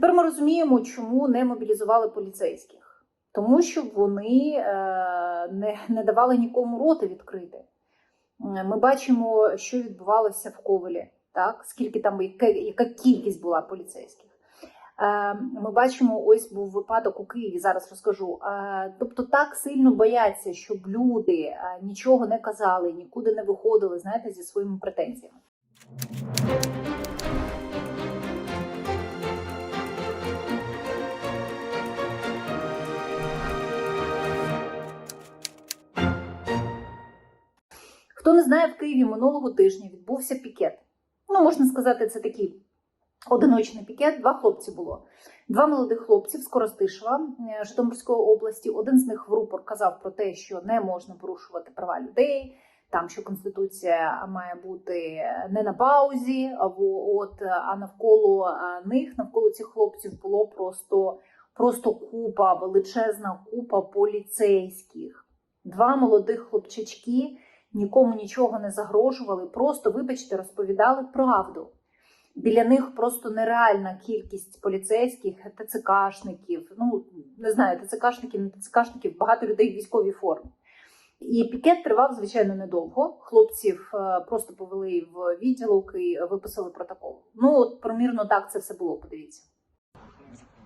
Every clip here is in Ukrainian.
Тепер ми розуміємо, чому не мобілізували поліцейських, тому що вони е, не, не давали нікому роти відкрити. Ми бачимо, що відбувалося в Ковелі, так? скільки там, яка, яка кількість була поліцейських. Е, Ми бачимо, ось був випадок у Києві, зараз розкажу. Е, Тобто так сильно бояться, щоб люди нічого не казали, нікуди не виходили, знаєте, зі своїми претензіями. Хто не знає, в Києві минулого тижня відбувся пікет. Ну, можна сказати, це такий одиночний пікет. Два хлопці було. Два молодих хлопці з Коростишева е, Житомирської області. Один з них в рупор казав про те, що не можна порушувати права людей. Там що конституція має бути не на паузі, а во- от а навколо них, навколо цих хлопців було просто, просто купа, величезна купа поліцейських. Два молодих хлопчачки нікому нічого не загрожували, просто, вибачте, розповідали правду. Біля них просто нереальна кількість поліцейських, ТЦКшників. Ну не знаю, ТЦКшників, не ТЦКшників, багато людей в військовій формі. І пікет тривав, звичайно, недовго. Хлопців е, просто повели в відділок і виписали протокол. Ну, от примірно так це все було. Подивіться.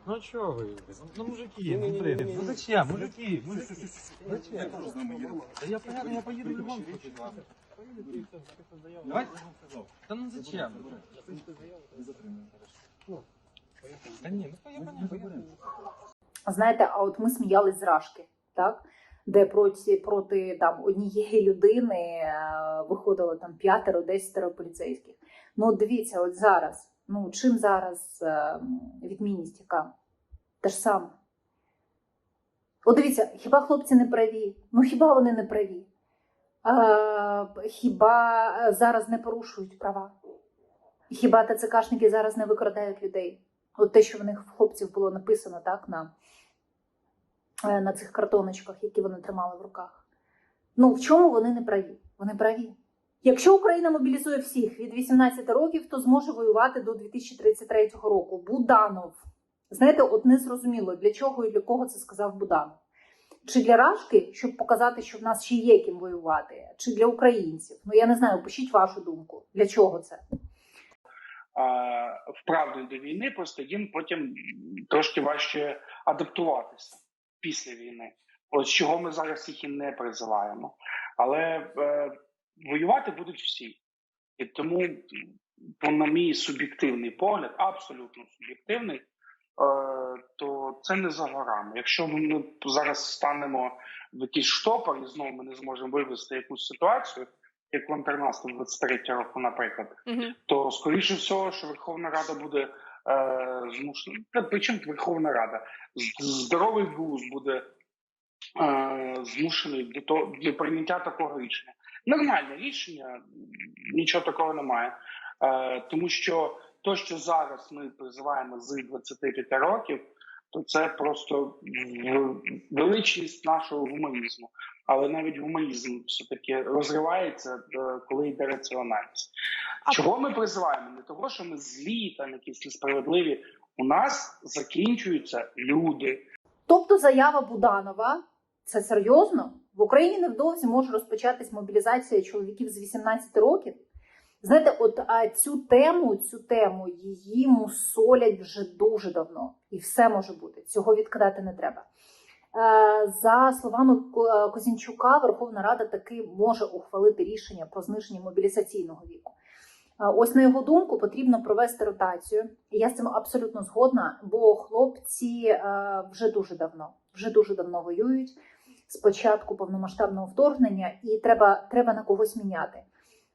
Ну чё вы? Ну мужики, ну блин, ну зачем? Мужики, мужики. Зачем? Да я понятно, я поеду в любом случае. Давайте. Да ну зачем? Да не, ну я понятно. Знаєте, а от ми сміялись з Рашки, так? Де проти, проти там однієї людини е, виходило там п'ятеро, десятеро поліцейських. Ну, дивіться, от зараз. Ну, чим зараз е, відмінність яка? Те ж саме. От дивіться, хіба хлопці не праві? Ну хіба вони не праві? Е, хіба зараз не порушують права? Хіба ТЦКшники зараз не викрадають людей? От те, що в них в хлопців було написано так на, е, на цих картоночках, які вони тримали в руках. Ну в чому вони не праві? Вони праві. Якщо Україна мобілізує всіх від 18 років, то зможе воювати до 2033 року. Буданов. Знаєте, от не зрозуміло, для чого і для кого це сказав Буданов. Чи для Рашки, щоб показати, що в нас ще є ким воювати, чи для українців? Ну я не знаю, пишіть вашу думку. Для чого це? вправною до війни, просто їм потім трошки важче адаптуватися після війни. От чого ми зараз їх і не призиваємо. Але е, воювати будуть всі. І тому, по, на мій суб'єктивний погляд, абсолютно суб'єктивний, е, то це не за горами. Якщо ми зараз станемо в якийсь штопор і знову ми не зможемо вивести якусь ситуацію, як контрнаступ 23 року, наприклад, то скоріше всього, що Верховна Рада буде е, змушена. Причому Верховна Рада здоровий глузд буде е, змушений до того для прийняття такого рішення. Нормальне рішення, нічого такого немає. Е, тому що то, що зараз ми призиваємо з 25 років, то це просто величність нашого гуманізму. Але навіть гуманізм все таки розривається, е, коли йде раціональність. Чого ми призиваємо? Не того, що ми злі та якісь несправедливі. У нас закінчуються люди. Тобто заява Буданова це серйозно? В Україні невдовзі може розпочатись мобілізація чоловіків з 18 років. Знаєте, от а, цю тему, цю тему її мусолять вже дуже давно, і все може бути. Цього відкидати не треба. Е, За словами Козінчука, Верховна Рада таки може ухвалити рішення про зниження мобілізаційного віку. Е, Ось на його думку потрібно провести ротацію. Я з цим абсолютно згодна, бо хлопці е, вже дуже давно, вже дуже давно воюють з початку повномасштабного вторгнення, і треба, треба на когось міняти.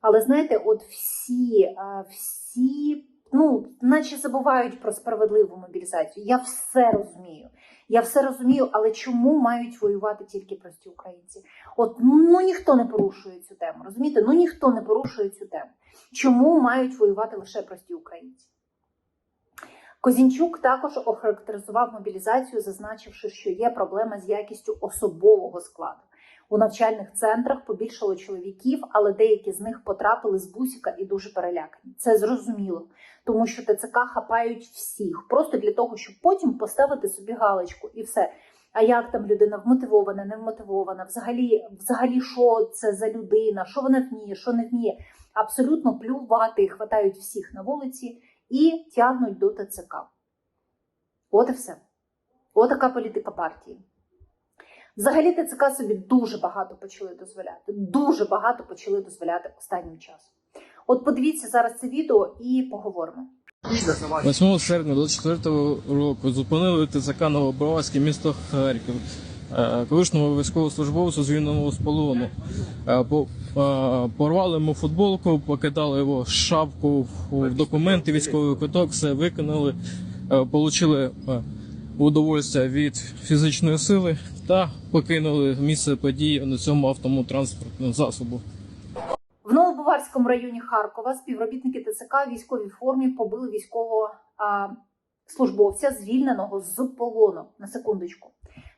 Але знаєте, от всі, е, всі, ну, наче забувають про справедливу мобілізацію. Я все розумію. Я все розумію, але чому мають воювати тільки прості українці? От ну ніхто не порушує цю тему. Розумієте? Ну ніхто не порушує цю тему. Чому мають воювати лише прості українці? Козінчук також охарактеризував мобілізацію, зазначивши, що є проблема з якістю особового складу. У навчальних центрах побільшало чоловіків, але деякі з них потрапили з бусіка і дуже перелякані. Це зрозуміло, тому що ТЦК хапають всіх просто для того, щоб потім поставити собі галочку і все. А як там людина вмотивована, не вмотивована? Взагалі, взагалі, що це за людина, що вона вміє, що не вміє? Абсолютно плювати, хватають всіх на вулиці і тягнуть до ТЦК. От і все. Така політика партії. Взагалі ТЦК собі дуже багато почали дозволяти. Дуже багато почали дозволяти останнім часом. От подивіться зараз це відео і поговоримо. 8 серпня 24 року зупинили ТЦК Новоброварське місто Харків. Е, Колишньому військовослужбовцю звільненого з полону. Е, е, Порвали йому футболку, покидали його шапку в документи, військовий квиток, все получили е, удовольствие від фізичної сили та покинули місце події на цьому автотранспортному засобу. В Новобаварському районі Харкова співробітники ТЦК в військовій формі побили військового а, службовця, звільненого з полону. На секундочку.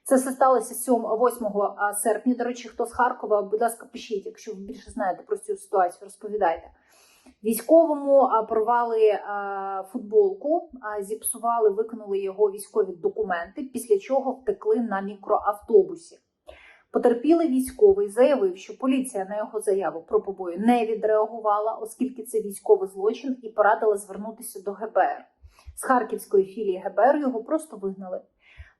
Це все сталося 7, 8 серпня. До речі, хто з Харкова, будь ласка, пишіть, якщо ви більше знаєте про цю ситуацію, розповідайте. Військовому порвали футболку, зіпсували, викинули його військові документи, після чого втекли на мікроавтобусі. Потерпілий військовий заявив, що поліція на його заяву про побої не відреагувала, оскільки це військовий злочин, і порадила звернутися до ГБР. З харківської філії ГБР його просто вигнали.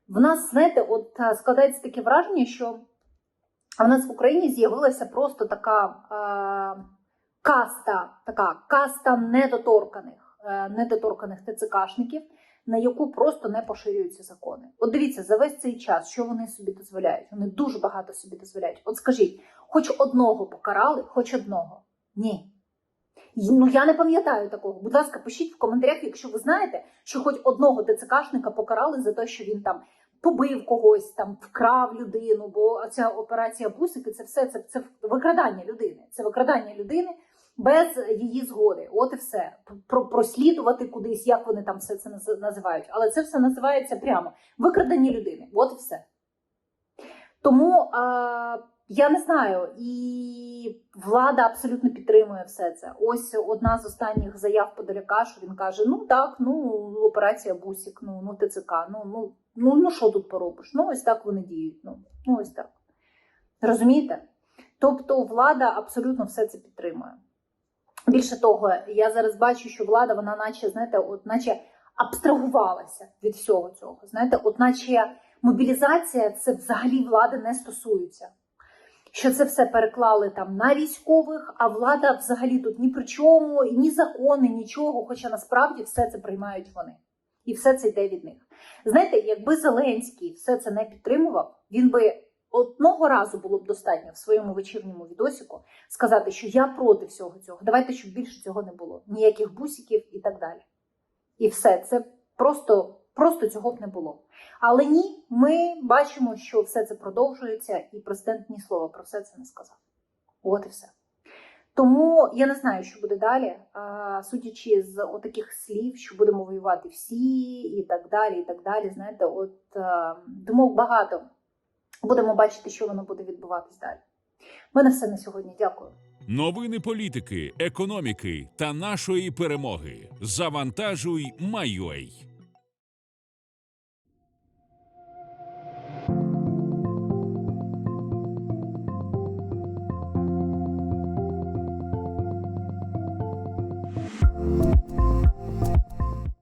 В нас, знаєте, от е, складається таке враження, що в нас в Україні з'явилася просто така е, каста, така каста недоторканих, е, недоторканих ТЦКшників, на яку просто не поширюються закони. От дивіться, за весь цей час, що вони собі дозволяють? Вони дуже багато собі дозволяють. От скажіть, хоч одного покарали, хоч одного? Ні. Ну я не пам'ятаю такого. Будь ласка, пишіть в коментарях, якщо ви знаєте, що хоч одного ТЦКшника покарали за те, що він там побив когось, там вкрав людину, бо ця операція бусики це все це, це викрадання людини. Це викрадання людини без її згоди. От і все. Про прослідувати кудись, як вони там все це називають. Але це все називається прямо викрадення людини. От і все. Тому е, я не знаю, і влада абсолютно підтримує все це. Ось одна з останніх заяв Подоляка, що він каже: ну так, ну операція Бусік, ну, ну ТЦК, ну, ну, ну, ну що тут поробиш? Ну ось так вони діють. Ну, ну ось так. Розумієте? Тобто влада абсолютно все це підтримує. Більше того, я зараз бачу, що влада, вона наче, знаєте, от наче абстрагувалася від всього цього. Знаєте, от наче мобілізація це взагалі влади не стосується. Що це все переклали там на військових, а влада взагалі тут ні при чому, ні закони, нічого, хоча насправді все це приймають вони. І все це йде від них. Знаєте, якби Зеленський все це не підтримував, він би одного разу було б достатньо в своєму вечірньому відосіку сказати, що я проти всього цього. Давайте, щоб більше цього не було. Ніяких бусиків і так далі. І все це просто, просто цього б не було. Але ні, ми бачимо, що все це продовжується, і президент ні слова про все це не сказав. От і все. Тому я не знаю, що буде далі. Судячи з отаких слів, що будемо воювати всі, і так далі, і так далі. Знаєте, от е, думок багато. Будемо бачити, що воно буде відбуватись далі. У мене все на сьогодні. Дякую. Новини політики, економіки та нашої перемоги. Завантажуй Майой.